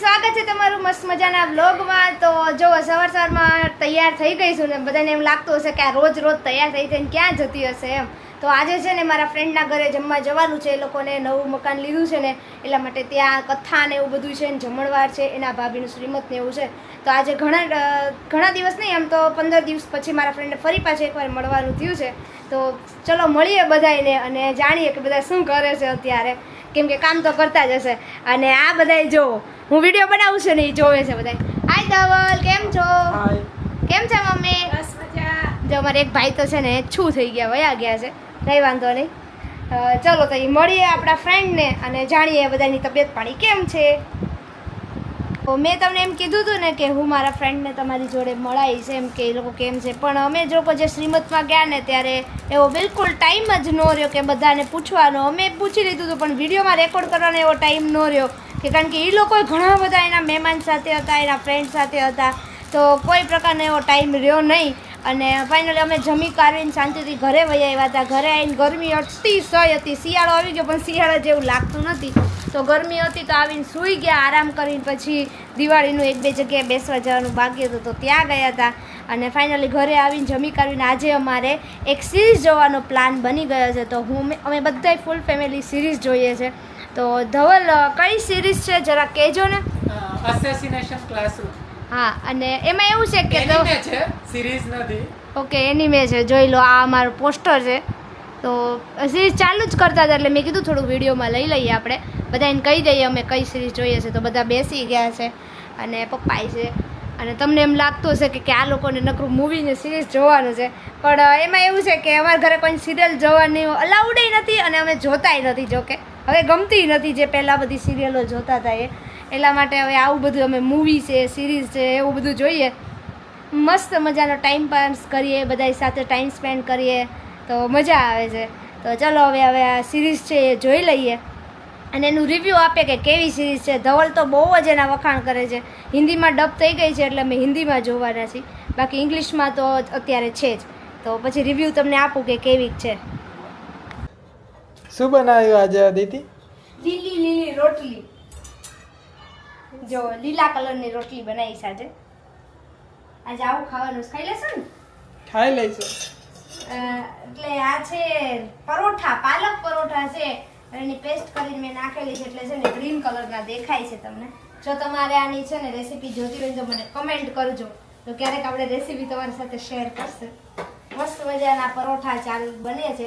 સ્વાગત છે તમારું મસ્ત મજાના વ્લોગમાં તો જો સવાર સવારમાં તૈયાર થઈ ગઈ છું ને બધાને એમ લાગતું હશે કે આ રોજ રોજ તૈયાર થઈ થઈને ક્યાં જતી હશે એમ. તો આજે છે ને મારા ફ્રેન્ડના ઘરે જમવા જવાનું છે. એ લોકોને નવું મકાન લીધું છે ને, એટલા માટે ત્યાં કથા ને એવું બધું છે ને, જમણવાર છે, એના ભાભીનું શ્રીમત ને એવું છે. તો આજે ઘણા ઘણા દિવસ નહીં, આમ તો પંદર દિવસ પછી મારા ફ્રેન્ડને ફરી પાછું એકવાર મળવાનું થયું છે. તો ચલો મળીએ બધાને અને જાણીએ કે બધા શું કરે છે અત્યારે. કેમ કે કામ તો કરતા જ હશે. અને આ બધાય જો હું વીડિયો બનાવું છું ને એ જોવે છે બધાય. હાય ધવલ કેમ છો? કેમ છે મમ્મી? બસ મજા. જો અમારે એક ભાઈ તો છે ને છું થઈ ગયા વયા ગયા છે. કંઈ વાંધો નહીં. ચલો તો ઈ મળીએ આપણા ફ્રેન્ડને અને જાણીએ બધાની તબિયત પાણી કેમ છે? મેં તમને એમ કીધું હતું ને કે હું મારા ફ્રેન્ડને તમારી જોડે મળાવીશ એમ કે એ લોકો કેમ છે. પણ અમે જો જે શ્રીમતમાં ગયા ને ત્યારે એવો બિલકુલ ટાઈમ જ ન રહ્યો કે બધાને પૂછવાનો. અમે પૂછી લીધું હતું, પણ વિડીયોમાં રેકોર્ડ કરવાનો એવો ટાઈમ ન રહ્યો કે કારણ કે એ લોકો ઘણા બધા એના મહેમાન સાથે હતા, એના ફ્રેન્ડ સાથે હતા. તો કોઈ પ્રકારનો એવો ટાઈમ રહ્યો નહીં. અને ફાઇનલી અમે જમી કાઢીને શાંતિથી ઘરે વહી આવ્યા હતા. ઘરે આવીને ગરમી અતિશય હતી. શિયાળો આવી ગયો, પણ શિયાળા જેવું લાગતું નથી. તો ગરમી હતી તો આવીને સૂઈ ગયા આરામ કરીને પછી દિવાળીનું એક બે જગ્યાએ બેસવા જવાનું બાકી હતું તો ત્યાં ગયા હતા. અને ફાઇનલી ઘરે આવીને જમી કાઢીને આજે અમારે એક સિરીઝ જોવાનો પ્લાન બની ગયો છે. તો હું અમે બધાય ફૂલ ફેમિલી સિરીઝ જોઈએ છે. તો ધવલ કઈ સિરીઝ છે? જરા કહેજો ને. અસેસિનેશન ક્લાસરૂમ હા અને એમાં એવું છે કે ઓકે એની મેં સિરીઝ નથી. ઓકે એનીમે છે. જોઈ લો આ અમારું પોસ્ટર છે. તો સિરીઝ ચાલુ જ કરતા હતા એટલે મેં કીધું થોડું વિડીયોમાં લઈ લઈએ આપણે. બધાને કહી દઈએ અમે કઈ સિરીઝ જોઈએ છે. તો બધા બેસી ગયા છે અને પપ્પાય છે. અને તમને એમ લાગતું હશે કે આ લોકોને નકરું મૂવી ને સિરીઝ જોવાનું છે. પણ એમાં એવું છે કે અમારા ઘરે કોઈ સિરિયલ જોવાની અલાઉડે નથી અને અમે જોતાય નથી જોકે. હવે ગમતી નથી જે પહેલાં બધી સિરિયલો જોતા હતા એ. એટલા માટે હવે આવું બધું અમે મૂવી છે સિરીઝ છે, એવું બધું જોઈએ. મસ્ત મજાનો ટાઈમ પાસ કરીએ બધા સાથે ટાઈમ સ્પેન્ડ કરીએ. તો મજા આવે છે. તો ચલો હવે હવે આ સિરીઝ છે એ જોઈ લઈએ. અને એનું રિવ્યૂ આપે કે કેવી સિરીઝ છે. ધવલ તો બહુ જ એના વખાણ કરે છે. હિન્દીમાં ડબ થઈ ગઈ છે એટલે અમે હિન્દીમાં જોવાના છીએ. બાકી ઇંગ્લિશમાં તો અત્યારે છે જ. તો પછી રિવ્યૂ તમને આપું કે કેવી છે. શું બનાવ્યું આજે અદિતિ? લીલી લીલી રોટલી. જો લીલા કલરની રોટલી બનાવી છે આજે. આજે આવું ખાવાનું. ખાઈ લેશો ને? ખાઈ લઈશું. એટલે આ છે પરોઠા, પાલક પરોઠા છે. એની પેસ્ટ કરીને મેં નાખેલી છે એટલે છે ને ગ્રીન કલરના દેખાય છે તમને. જો તમારે આની છે ને રેસીપી જોતી હોય તો મને કમેન્ટ કરજો. તો ક્યારેક આપણે રેસીપી તમારી સાથે શેર કરશે. મસ્ત મજાના પરોઠા ચાલ બને છે.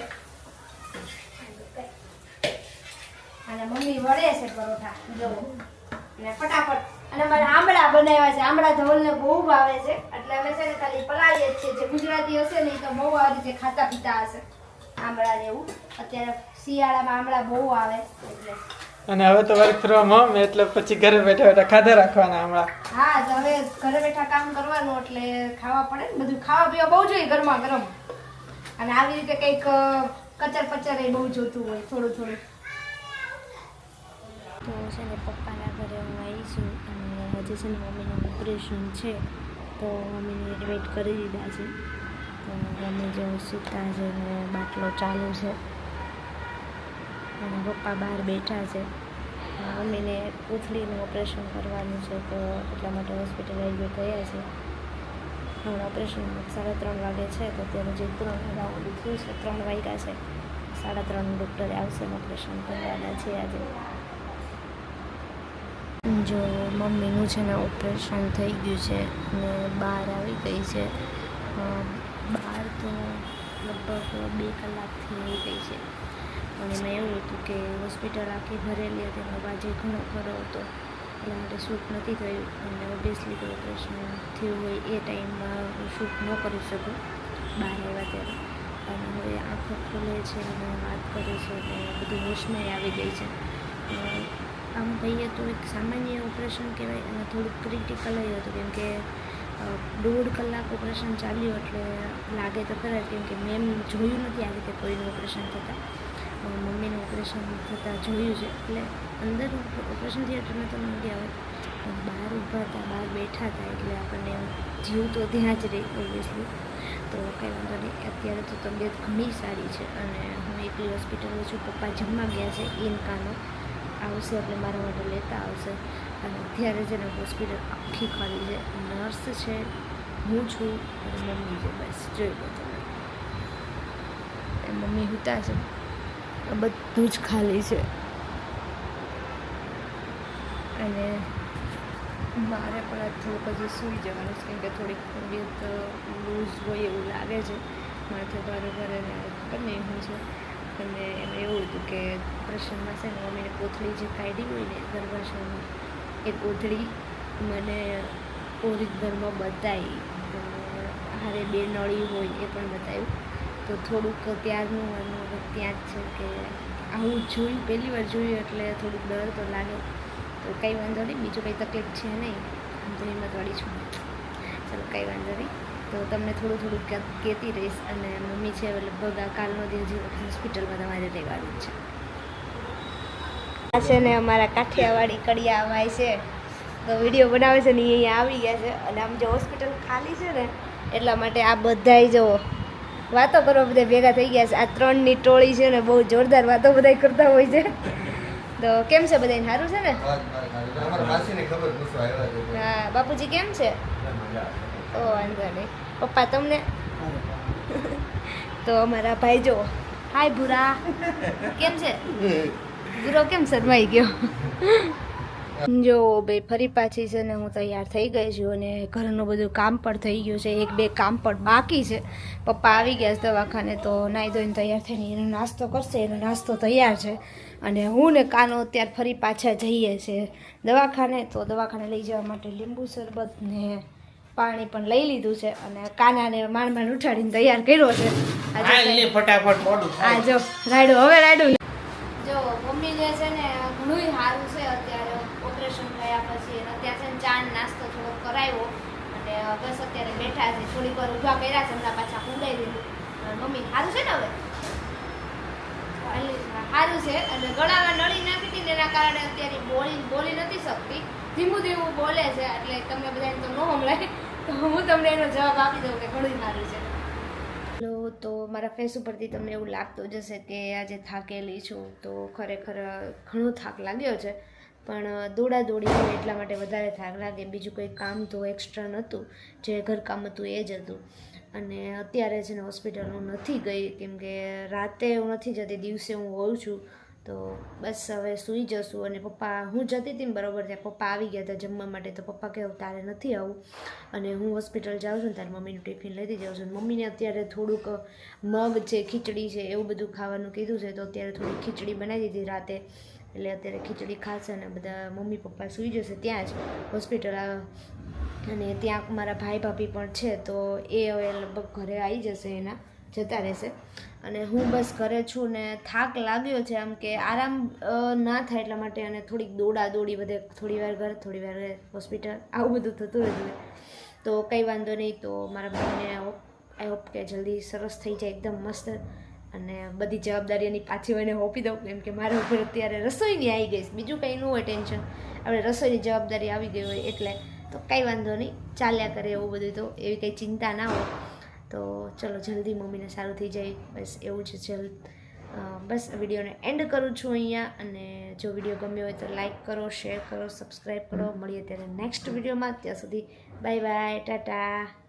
અને મમ્મી વળે છે પરોઠા. જો. અને ફટાફટ અને અમારે આંબળા બનાવ્યા છે. આંબળા ધવલને બહુ ભાવે છે. એટલે અમે છે ને ખાલી પલાળીએ જ છીએ. જે ગુજરાતી હશે ને એ તો બહુ આ રીતે ખાતા પીતા હશે. આંબળા ને એવું. અત્યારે શિયાળામાં આંબળા બહુ આવે. એટલે અને હવે તો વર્ક ફ્રોમ હોમ એટલે પછી ઘરે બેઠા બેઠા ખાધા રાખવાના હમણાં હા તો હવે ઘરે બેઠા કામ કરવાનું એટલે ખાવા પડે ને બધું. ખાવા પીવા બહુ જોઈએ ગરમા ગરમ. અને આવી રીતે કંઈક કચર પચર એ બહુ જોતું હોય થોડું થોડું. તો છે ને પપ્પાના અને છે ને મમ્મીનું ઓપરેશન છે, તો મમ્મીને એડમિટ કરી દીધા છે. તો મમ્મી જો સૂતા છે ને બાટલો ચાલુ છે. અને પપ્પા બહાર બેઠા છે. મમ્મીને પૂથળીનું ઓપરેશન કરવાનું છે, તો એટલા માટે હોસ્પિટલ એડમિટ ગયા છે. હમણાં ઓપરેશન સાડા ત્રણ વાગે છે, તો અત્યારે જે ત્રણ રાઉન્ડ થયું છે, ત્રણ વાગ્યા છે. સાડા ત્રણ ડૉક્ટરે આવશે ઓપરેશન કરવાના છે આજે. જો મમ્મીનું છે ને ઓપરેશન થઈ ગયું છે અને બહાર આવી ગઈ છે. બહાર તો લગભગ બે કલાકથી આવી ગઈ છે. અને એમાં એવું હતું કે હોસ્પિટલ આખી ભરેલી હતી અને અવાજે ઘણો ખરો હતો. એટલા માટે શૂટ નથી થયું. અને ઓબ્વિયસલી તો ઓપરેશન થયું હોય એ ટાઈમમાં હું શૂટ ન કરી શકું બહાર આવ્યા ત્યારે. અને હવે આંખો ખુલે છે અને વાત કરે છે અને બધું હોશમાં આવી ગઈ છે. આમ કહીએ તો એક સામાન્ય ઓપરેશન કહેવાય અને થોડુંક ક્રિટિકલ હતું. કેમ કે દોઢ કલાક ઓપરેશન ચાલ્યું એટલે લાગે તો ખરા કેમ કે મેં જોયું નથી આવી રીતે કોઈનું ઓપરેશન થતાં. મમ્મીનું ઓપરેશન થતાં જોયું છે. એટલે અંદર ઓપરેશન થિયેટરમાં તો નથી આવે પણ બહાર ઊભા હતા, બહાર બેઠા હતા એટલે આપણને જીવ તો ત્યાં જ રહે ઓબ્વિયસલી તો કંઈ વાંધો નહીં. અત્યારે તો તબિયત ઘણી સારી છે અને હું એકલી હોસ્પિટલે છું. પપ્પા જમવા ગયા છે ઇનકાનો આવશે, એટલે મારા માટે લેતા આવશે. અને અત્યારે છે ને હોસ્પિટલ આખી ખાલી છે. નર્સ છે, હું છું અને મમ્મી છે. બસ જોઈ લો તમે મમ્મી હુતા છે બધું જ ખાલી છે. અને મારે પણ થોડુંક હજી સૂઈ જવાનું છે. કેમ કે થોડીક તબિયત લૂઝ હોય એવું લાગે છે. માથે ભારે ભારે નહીં શું છે. અને એમાં એવું હતું કે પ્રસંગમાં છે ને મમ્મીને કોથળી જે કાઢી હોય ને ગર્ભાશયની એ કોથળી મને ઓરિજિનલમાં બતાવી. હારે બે નળી હોય એ પણ બતાવ્યું. તો થોડુંક ત્યારનું અનુભવ ત્યાં જ છે કે આવું જોયું, પહેલી વાર જોયું એટલે થોડુંક ડર તો લાગે. તો કંઈ વાંધો નહીં, બીજું કંઈ તકલીફ છે નહીં. આમ તો હિંમતવાળી છું. ચલો, કંઈ વાંધો નહીં. તો તમને થોડું થોડું ક્યાંક કહેતી રહીશ અને મમ્મી છે લગભગ આ કાલનો દિવસ હોસ્પિટલમાં તમારે રહેવાનું છે. આ છે ને અમારા કાઠિયાવાડી કડિયાભાઈ છે. તો વીડિયો બનાવે છે ને અહીંયા આવી ગયા છે. અને આમ જે હોસ્પિટલ ખાલી છે ને એટલા માટે આ બધાય જો વાતો કરવા બધા ભેગા થઈ ગયા છે. આ ત્રણની ટોળી છે ને બહુ જોરદાર વાતો બધા કરતા હોય છે. તો કેમ છે બધાને સારું છે ને? હા બાપુજી કેમ છે? ઓ વાંધો નહીં. પપ્પા તમને? તો અમારા ભાઈ જો હાય ભૂરા. કેમ છે? ભૂરો કેમ શરમાઈ ગયો? જો, બે ફરી પાછી છે ને હું તૈયાર થઈ ગઈ છું અને ઘરનું બધું કામ પણ થઈ ગયું છે. એક બે કામ પણ બાકી છે. પપ્પા આવી ગયા છે દવાખાને તો નાહી ધોઈને તૈયાર થઈને એનો નાસ્તો કરશે. એનો નાસ્તો તૈયાર છે. અને હું ને કાનો અત્યારે ફરી પાછા જઈએ છે દવાખાને. તો દવાખાને લઈ જવા માટે લીંબુ શરબત ને પાણી પણ લઈ લીધું છે અને કાનાને માંડ માંડ ઉઠાડીને તૈયાર કર્યો છે. આજે ફટાફટ મોડું આ જો રાડું હવે રાડું જો મમ્મી જે છે ને ઘણું સારું છે અત્યારે ઓપરેશન થયા પછી અને અત્યારે છે ને ચા નાસ્તો થોડો કરાવ્યો અને બસ અત્યારે બેઠા છે. થોડીક વાર ઊભા કર્યા છે હમણાં પાછા ઊંડાઈ દીધું. અને મમ્મી સારું છે ને હવે? સારું છે. અને ગળામાં નળી નાખી હતી એના કારણે અત્યારે બોલી બોલી નથી શકતી. ધીમું ધીમું બોલે છે, એટલે તમને બધાને તો ન સંભળાય. તો હું તમને એનો જવાબ આપી દઉં કે ઘણું સારું છે. હેલો તો મારા ફેસ ઉપરથી તમને એવું લાગતું જ હશે કે આજે થાકેલી છું, તો ખરેખર ઘણો થાક લાગ્યો છે. પણ દોડા દોડી એટલા માટે વધારે થાક લાગે. બીજું કોઈ કામ તો એક્સ્ટ્રા નહોતું, જે ઘરકામ હતું એ જ હતું. અને અત્યારે છે ને હોસ્પિટલ હું નથી ગઈ, કેમ કે રાતે હું નથી જતી, દિવસે હું હોઉં છું. તો બસ હવે સૂઈ જશું અને પપ્પા, હું જતી હતી ને બરોબર ત્યાં પપ્પા આવી ગયા હતા જમવા માટે, તો પપ્પા કહેવું તારે નથી આવું. અને હું હોસ્પિટલ જાઉં છું ને, તારી મમ્મીનું ટિફિન લઈ જાઉં છું મમ્મીને અત્યારે થોડુંક મગ છે, ખીચડી છે, એવું બધું ખાવાનું કીધું છે, તો અત્યારે થોડી ખીચડી બનાવી દીધી રાતે. એટલે અત્યારે ખીચડી ખાશે અને બધા મમ્મી પપ્પા સૂઈ જશે ત્યાં જ હોસ્પિટલ. અને ત્યાં મારા ભાઈ ભાભી પણ છે, તો એ હવે લગભગ ઘરે આવી જશે એના. જતા રહેશે. અને હું બસ ઘરે છું ને થાક લાગ્યો છે આમ કે આરામ ના થાય એટલા માટે અને થોડીક દોડા દોડી બધે, થોડી વાર ઘર, થોડી વાર હોસ્પિટલ આવું બધું થતું રહેતું. તો કંઈ વાંધો નહીં, તો મારા ભાઈને આઈ હોપ કે જલ્દી સરસ થઈ જાય, એકદમ મસ્ત. અને બધી જવાબદારી એની પાછી મને હોપી દઉં, કેમ કે મારા ઉપર અત્યારે રસોઈની આવી ગઈ બીજું કંઈ ન હોય ટેન્શન. આપણે રસોઈની જવાબદારી આવી ગઈ હોય એટલે. તો કંઈ વાંધો નહીં, ચાલ્યા કરે એવું બધું તો, એવી કંઈ ચિંતા ના હોય. તો ચલો જલ્દી મમ્મીને સારું થઈ જાય. બસ એવું જ જલ્દ બસ વિડીયોને એન્ડ કરું છું અહીંયા. અને જો વીડિયો ગમ્યો હોય તો લાઈક કરો શેર કરો સબસ્ક્રાઈબ કરો. મળીએ ત્યારે નેક્સ્ટ વિડીયોમાં. ત્યાં સુધી બાય બાય ટાટા.